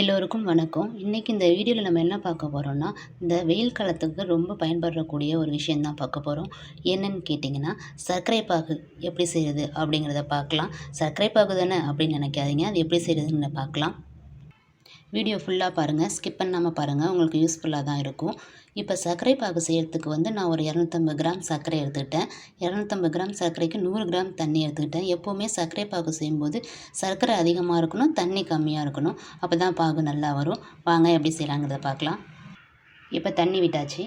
எல்லோருக்கும் வணக்கம். இன்றைக்கி இந்த வீடியோவில் நம்ம என்ன பார்க்க போகிறோம்னா இந்த வெயில் காலத்துக்கு ரொம்ப பயன்படக்கூடிய ஒரு விஷயந்தான் பார்க்க போகிறோம் என்னன்னு கேட்டிங்கன்னா சர்க்கரை பாகு எப்படி செய்கிறது அப்படிங்கிறத பார்க்கலாம். சர்க்கரை பாகு தானே அப்படின்னு நினைக்காதீங்க. அது எப்படி செய்கிறதுன்னு பார்க்கலாம். வீடியோ ஃபுல்லாக பாருங்கள் ஸ்கிப் பண்ணாமல் பாருங்கள் உங்களுக்கு யூஸ்ஃபுல்லாக தான் இருக்கும். இப்போ சர்க்கரை பாகு செய்கிறதுக்கு வந்து நான் ஒரு இரநூத்தம்பது கிராம் சர்க்கரை எடுத்துக்கிட்டேன். இரநூத்தம்பது கிராம் சர்க்கரைக்கு நூறு கிராம் தண்ணி எடுத்துக்கிட்டேன். எப்போவுமே சர்க்கரை பாகு செய்யும்போது சர்க்கரை அதிகமாக இருக்கணும் தண்ணி கம்மியாக இருக்கணும். அப்போ தான் பாகு நல்லா வரும். வாங்க எப்படி செய்யலாங்கிறத பார்க்கலாம். இப்போ தண்ணி விட்டாச்சு.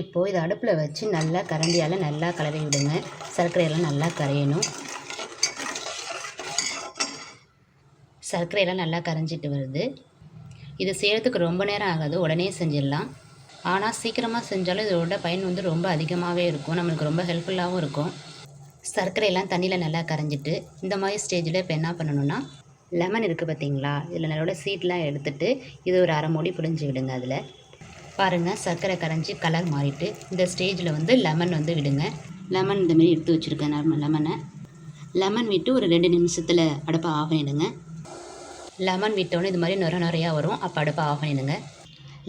இப்போது இதை அடுப்பில் வச்சு நல்லா கரண்டியால் நல்லா கலவி விடுங்க. சர்க்கரையெல்லாம் நல்லா கரையணும். சர்க்கரையெல்லாம் நல்லா கரைஞ்சிட்டு வருது. இது செய்கிறதுக்கு ரொம்ப நேரம் ஆகாது. உடனே செஞ்சிடலாம். ஆனால் சீக்கிரமாக செஞ்சாலும் இதோட பயன் வந்து ரொம்ப அதிகமாகவே இருக்கும். நம்மளுக்கு ரொம்ப ஹெல்ப்ஃபுல்லாகவும் இருக்கும். சர்க்கரையெல்லாம் தண்ணியில் நல்லா கரைஞ்சிட்டு இந்த மாதிரி ஸ்டேஜில் இப்போ என்ன பண்ணணும்னா லெமன் இருக்குது பார்த்தீங்களா? இதில் நல்லோட சீட்லாம் எடுத்துட்டு இது ஒரு அரை மூடி புழிஞ்சு விடுங்க அதில். பாருங்கள் சர்க்கரை கரைஞ்சி கலர் மாறிட்டு இந்த ஸ்டேஜில் வந்து லெமன் வந்து விடுங்க. லெமன் இந்தமாரி எடுத்து வச்சுருக்கேன் லெமனை. லெமன் விட்டு ஒரு ரெண்டு நிமிஷத்தில் அடுப்பை ஆஃப் பண்ணிடுங்க. லெமன் விட்டோன்னே இது மாதிரி நிற நிறையா வரும். அப்போ அடுப்பை ஆஃப் பண்ணிடுங்க.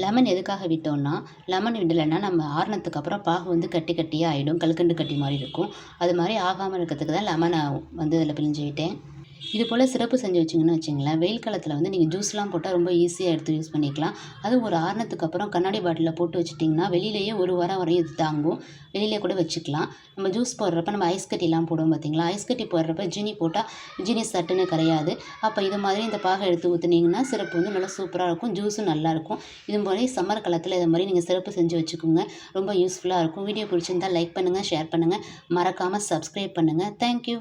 லெமன் எதுக்காக விட்டோம்னா லெமன் விடலைன்னா நம்ம ஆறுனதுக்கு அப்புறம் பாகு வந்து கட்டி கட்டியாக ஆகிடும் கல்கண்டு கட்டி மாதிரி இருக்கும். அது மாதிரி ஆகாமல் இருக்கிறதுக்கு தான் லெமனை வந்து இதில் பிழிஞ்சு விட்டேன். இது போல் சிறப்பு செஞ்சு வச்சிங்கன்னு வச்சிங்களேன் வெயில் காலத்தில் வந்து நீங்கள் ஜூஸ்லாம் போட்டால் ரொம்ப ஈஸியாக எடுத்து யூஸ் பண்ணிக்கலாம். அது ஒரு ஆறுனத்துக்கு அப்புறம் கண்ணாடி பாட்டிலில் போட்டு வச்சிட்டிங்கன்னா வெளியிலேயே ஒரு வாரம் வரையும் இது தாங்கும். வெளியிலே கூட வச்சுக்கலாம். நம்ம ஜூஸ் போடுறப்ப நம்ம ஐஸ் கட்டிலாம் போடுவோம் பார்த்தீங்களா ஐஸ் கட்டி போடுறப்ப ஜீனி போட்டால் ஜீனி சட்டுன்னு கிடையாது அப்போ இது மாதிரி இந்த பாகை எடுத்து ஊற்றுனீங்கன்னா சிறப்பு வந்து நல்லா சூப்பராக இருக்கும். ஜூஸும் நல்லாயிருக்கும் இது மாதிரி சம்மர் காலத்தில் இது மாதிரி நீங்கள் சிறப்பு செஞ்சு வச்சுக்கோங்க. ரொம்ப யூஸ்ஃபுல்லாக இருக்கும். வீடியோ பிடிச்சிருந்தால் லைக் பண்ணுங்கள் ஷேர் பண்ணுங்கள் மறக்காமல் சப்ஸ்கிரைப் பண்ணுங்கள் தேங்க்யூ